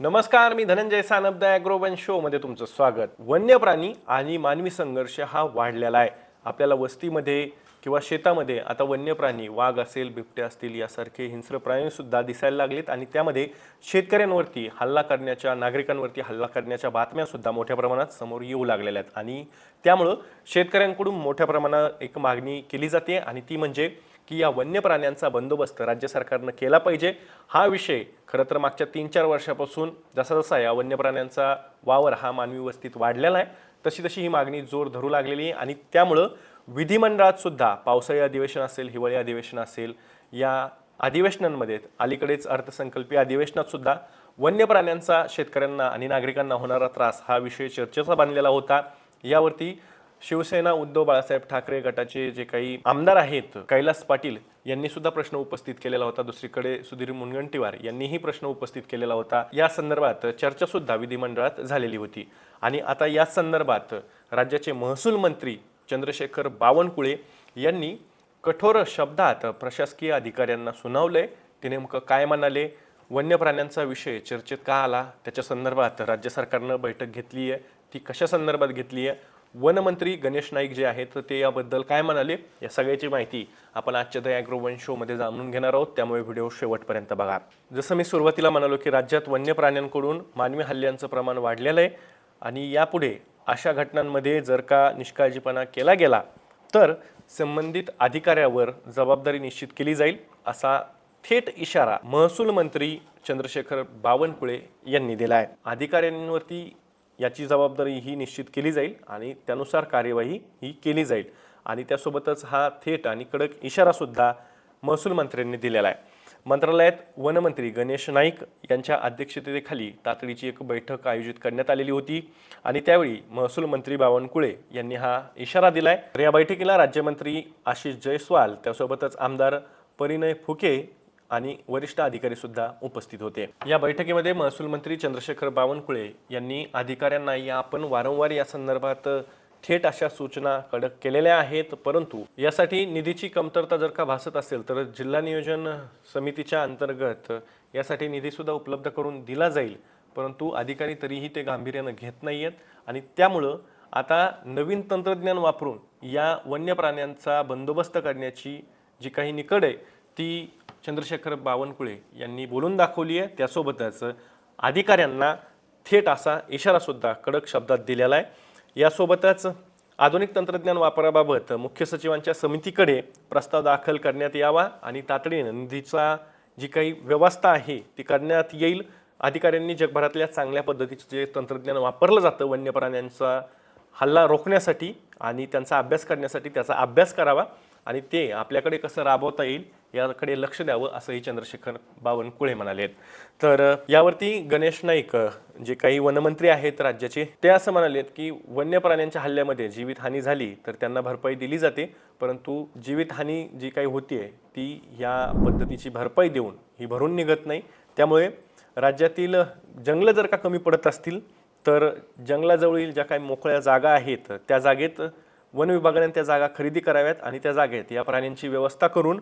नमस्कार मी Dhananjay Sanap the Agrowon show मध्ये तुमचं स्वागत. वन्य प्राणी आणि मानवी संघर्ष हा वाढलेला आहे. आपल्याला वस्तीमध्ये किंवा शेतामध्ये आता वन्य प्राणी वाघ असेल बिबटे असतील यासारखे हिंस्र प्राणीसुद्धा दिसायला लागलेत आणि त्यामध्ये शेतकऱ्यांवरती हल्ला करण्याच्या नागरिकांवरती हल्ला करण्याच्या बातम्यासुद्धा मोठ्या प्रमाणात समोर येऊ लागलेल्या आहेत. आणि त्यामुळं शेतकऱ्यांकडून मोठ्या प्रमाणात एक मागणी केली जाते आणि ती म्हणजे की या वन्य प्राण्यांचा बंदोबस्त राज्य सरकारनं केला पाहिजे. हा विषय खरं तर मागच्या तीन चार वर्षापासून जसा जसा या वन्य प्राण्यांचा वावर हा मानवी वस्तीत वाढलेला आहे तशी तशी ही मागणी जोर धरू लागलेली आहे. आणि त्यामुळं विधिमंडळात सुद्धा पावसाळी अधिवेशन असेल हिवाळी अधिवेशन असेल या अधिवेशनांमध्ये अलीकडेच अर्थसंकल्पीय अधिवेशनात सुद्धा वन्य प्राण्यांचा शेतकऱ्यांना आणि नागरिकांना होणारा त्रास हा विषय चर्चेचा बांधलेला होता. यावरती शिवसेना उद्धव बाळासाहेब ठाकरे गटाचे जे काही आमदार आहेत कैलास पाटील यांनी सुद्धा प्रश्न उपस्थित केलेला होता. दुसरीकडे सुधीर मुनगंटीवार यांनीही प्रश्न उपस्थित केलेला होता. या संदर्भात चर्चा सुद्धा विधिमंडळात झालेली होती. आणि आता या संदर्भात राज्याचे महसूल मंत्री चंद्रशेखर बावनकुळे यांनी कठोर शब्दात प्रशासकीय अधिकाऱ्यांना सुनावले. ते नेमकं काय म्हणाले? वन्य प्राण्यांचा विषय चर्चेत का आला? त्याच्या संदर्भात राज्य सरकारनं बैठक घेतली आहे ती कशा संदर्भात घेतली आहे वनमंत्री गणेश नाईक जे आहेत ते याबद्दल काय म्हणाले? या सगळ्याची माहिती आपण आजच्या द ॲग्रो वन शोमध्ये जाणून घेणार आहोत. त्यामुळे व्हिडिओ शेवटपर्यंत बघा. जसं मी सुरुवातीला म्हणालो की राज्यात वन्य प्राण्यांकडून मानवी हल्ल्यांचं प्रमाण वाढलेलं आहे आणि यापुढे अशा घटनांमध्ये जर का निष्काळजीपणा केला गेला तर संबंधित अधिकाऱ्यावर जबाबदारी निश्चित केली जाईल असा थेट इशारा महसूल मंत्री चंद्रशेखर बावनकुळे यांनी दिला आहे. अधिकाऱ्यांवरती याची जबाबदारी ही निश्चित केली जाईल आणि त्यानुसार कार्यवाही ही केली जाईल. आणि त्यासोबतच हा थेट आणि कडक इशारासुद्धा महसूल मंत्र्यांनी दिलेला आहे. मंत्रालयात वनमंत्री गणेश नाईक यांच्या अध्यक्षतेखाली तातडीची एक बैठक आयोजित करण्यात आलेली होती आणि त्यावेळी महसूल मंत्री बावनकुळे यांनी हा इशारा दिलाय. तर या बैठकीला राज्यमंत्री आशिष जयस्वाल त्यासोबतच आमदार परिणय फुके आणि वरिष्ठ अधिकारी सुद्धा उपस्थित होते. या बैठकीमध्ये महसूल मंत्री चंद्रशेखर बावनकुळे यांनी अधिकाऱ्यांना या आपण वारंवार या संदर्भात थेट अशा सूचना कडक केलेल्या आहेत परंतु यासाठी निधीची कमतरता जर का भासत असेल तर जिल्हा नियोजन समितीच्या अंतर्गत यासाठी निधीसुद्धा उपलब्ध करून दिला जाईल. परंतु अधिकारी तरीही ते गांभीर्यानं घेत नाही आहेत आणि त्यामुळं आता नवीन तंत्रज्ञान वापरून या वन्य प्राण्यांचा बंदोबस्त करण्याची जी काही निकड आहे ती चंद्रशेखर बावनकुळे यांनी बोलून दाखवली आहे. त्यासोबतच अधिकाऱ्यांना थेट असा इशारासुद्धा कडक शब्दात दिलेला आहे. यासोबतच आधुनिक तंत्रज्ञान वापराबाबत मुख्य सचिवांच्या समितीकडे प्रस्ताव दाखल करण्यात यावा आणि तातडीने निधीचा जी काही व्यवस्था आहे ती करण्यात येईल. अधिकाऱ्यांनी जगभरातल्या चांगल्या पद्धतीचं जे तंत्रज्ञान वापरलं जातं वन्य प्राण्यांचा हल्ला रोखण्यासाठी आणि त्यांचा अभ्यास करण्यासाठी त्याचा अभ्यास करावा. आणि ते आपल्याकडे कसं राबवता येईल याकडे लक्ष द्यावं असंही चंद्रशेखर बावनकुळे म्हणाले तर यावरती गणेश नाईक जे काही वनमंत्री आहेत राज्याचे ते असं म्हणालेत की वन्य प्राण्यांच्या हल्ल्यामध्ये जीवितहानी झाली तर त्यांना भरपाई दिली जाते परंतु जीवितहानी जी काही होतीये ती या पद्धतीची भरपाई देऊन ही भरून निघत नाही. त्यामुळे राज्यातील जंगलं जर का कमी पडत असतील तर जंगलाजवळील ज्या काही मोकळ्या जागा आहेत त्या जागेत वन विभागाने त्या जागा खरेदी कराव्यात आणि त्या जागेत या प्राण्यांची व्यवस्था करून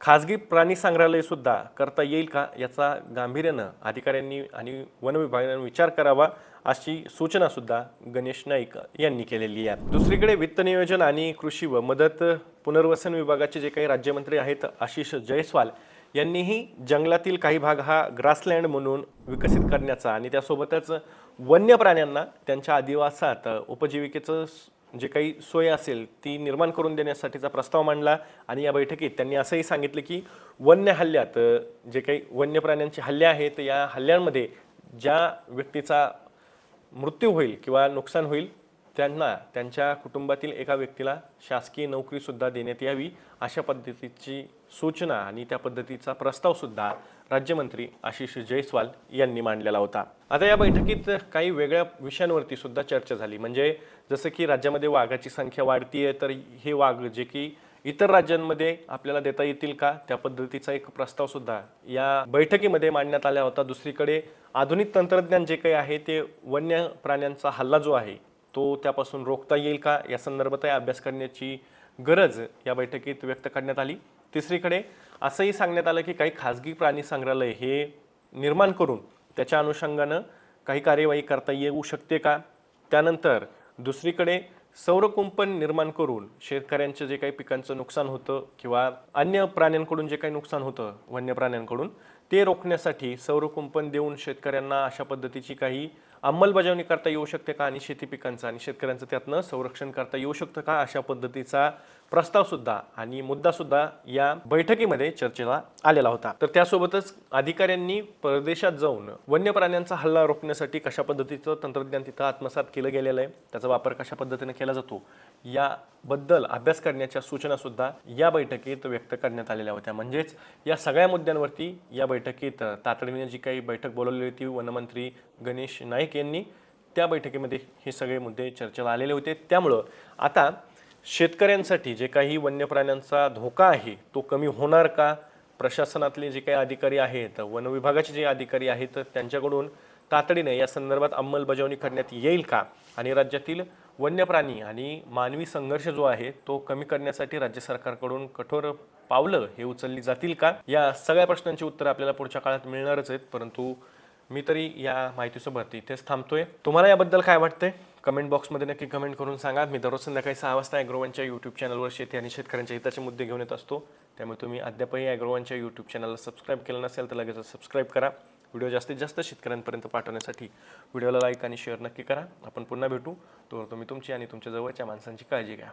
खाजगी प्राणी संग्रहालयसुद्धा करता येईल का याचा गांभीर्यानं अधिकाऱ्यांनी आणि वन विभागाने विचार करावा अशी सूचनासुद्धा गणेश नाईक यांनी केलेली आहे. दुसरीकडे वित्त नियोजन आणि कृषी व मदत पुनर्वसन विभागाचे जे काही राज्यमंत्री आहेत आशिष जयस्वाल यांनीही जंगलातील काही भाग हा ग्रासलँड म्हणून विकसित करण्याचा आणि त्यासोबतच वन्य प्राण्यांना त्यांच्या आदिवासात उपजीविकेचं जे काही सोय असेल ती निर्माण करून देण्यासाठीचा प्रस्ताव मांडला आणि या बैठकीत त्यांनी असंही सांगितलं की वन्य हल्ल्यात जे काही वन्य प्राण्यांचे हल्ले आहेत या हल्ल्यांमध्ये ज्या व्यक्तीचा मृत्यू होईल किंवा नुकसान होईल त्यांना त्यांच्या कुटुंबातील एका व्यक्तीला शासकीय नोकरीसुद्धा देण्यात यावी अशा पद्धतीची सूचना आणि त्या पद्धतीचा प्रस्तावसुद्धा राज्यमंत्री आशिष जयस्वाल यांनी मांडलेला होता. आता या बैठकीत काही वेगळ्या विषयांवरती सुद्धा चर्चा झाली. म्हणजे जसं की राज्यामध्ये वाघाची संख्या वाढतीये तर हे वाघ जे की इतर राज्यांमध्ये आपल्याला देता येतील का? त्या पद्धतीचा एक प्रस्ताव सुद्धा या बैठकीमध्ये मांडण्यात आला होता. दुसरीकडे आधुनिक तंत्रज्ञान जे काही आहे ते वन्य प्राण्यांचा हल्ला जो आहे तो त्यापासून रोखता येईल का? या संदर्भातही अभ्यास करण्याची गरज या बैठकीत व्यक्त करण्यात आली. तिसरीकडे असंही सांगण्यात आलं की काही खाजगी प्राणी संग्रहालय हे निर्माण करून त्याच्या अनुषंगानं काही कार्यवाही करता येऊ शकते का? त्यानंतर दुसरीकडे सौरकुंपण निर्माण करून शेतकऱ्यांचं जे काही पिकांचं नुकसान होतं किंवा अन्य प्राण्यांकडून जे काही नुकसान होतं वन्य प्राण्यांकडून ते रोखण्यासाठी सौरकुंपण देऊन शेतकऱ्यांना अशा पद्धतीची काही अंमलबजावणी करता येऊ शकते का? आणि शेती पिकांचं आणि शेतकऱ्यांचं त्यातनं संरक्षण करता येऊ शकतं का? अशा पद्धतीचा प्रस्ताव सुद्धा आणि मुद्दा सुद्धा या बैठकीमध्ये चर्चेला आलेला होता. तर त्यासोबतच अधिकाऱ्यांनी परदेशात जाऊन वन्य प्राण्यांचा हल्ला रोखण्यासाठी कशा पद्धतीचं तंत्रज्ञान तिथं आत्मसात केलं गेलेलं आहे त्याचा वापर कशा पद्धतीने केला जातो याबद्दल अभ्यास करण्याच्या सूचना सुद्धा या बैठकीत व्यक्त करण्यात आलेल्या होत्या. म्हणजेच या सगळ्या मुद्द्यांवरती या बैठकीत तातडीने जी काही बैठक बोलवली होती वनमंत्री गणेश नाईक यांनी त्या बैठकीमध्ये हे सगळे मुद्दे चर्चेला आलेले होते. त्यामुळं आता शेतकऱ्यांसाठी जे काही वन्य प्राण्यांचा धोका आहे तो कमी होणार का? प्रशासनातले जे काही अधिकारी आहेत वन विभागाचे जे अधिकारी आहेत त्यांच्याकडून तातडीने या संदर्भात अंमलबजावणी करण्यात येईल का? आणि राज्यातील वन्य प्राणी आणि मानवी संघर्ष जो आहे तो कमी करण्यासाठी राज्य सरकारकडून कठोर पावलं हे उचलली जातील का? या सगळ्या प्रश्नांची उत्तरं आपल्याला पुढच्या काळात मिळणारच आहेत परंतु मी तरी या माहितीसोबत इथेच थांबतोय. तुम्हाला याबद्दल काय वाटतंय? कमेंट बॉक्समध्ये नक्की कमेंट करून सांगा. मी दररोज संध्याकाळी सहा वाजता ॲग्रोवनच्या यूट्यूब चॅनलवर शेती आणि शेतकऱ्यांच्या हिताचे मुद्दे घेऊन येत असतो. त्यामुळे तुम्ही अद्यापही ॲग्रोवनच्या यूट्यूब चॅनलला सबस्क्राईब केलं नसेल तर लगेच सबस्क्राईब करा. व्हिडिओ जास्तीत जास्त शेतकऱ्यांपर्यंत पाठवण्यासाठी व्हिडिओला लाईक आणि शेअर नक्की करा. आपण पुन्हा भेटू. तोवर तुम्ही तुमची आणि तुमच्या जवळच्या माणसांची काळजी घ्या.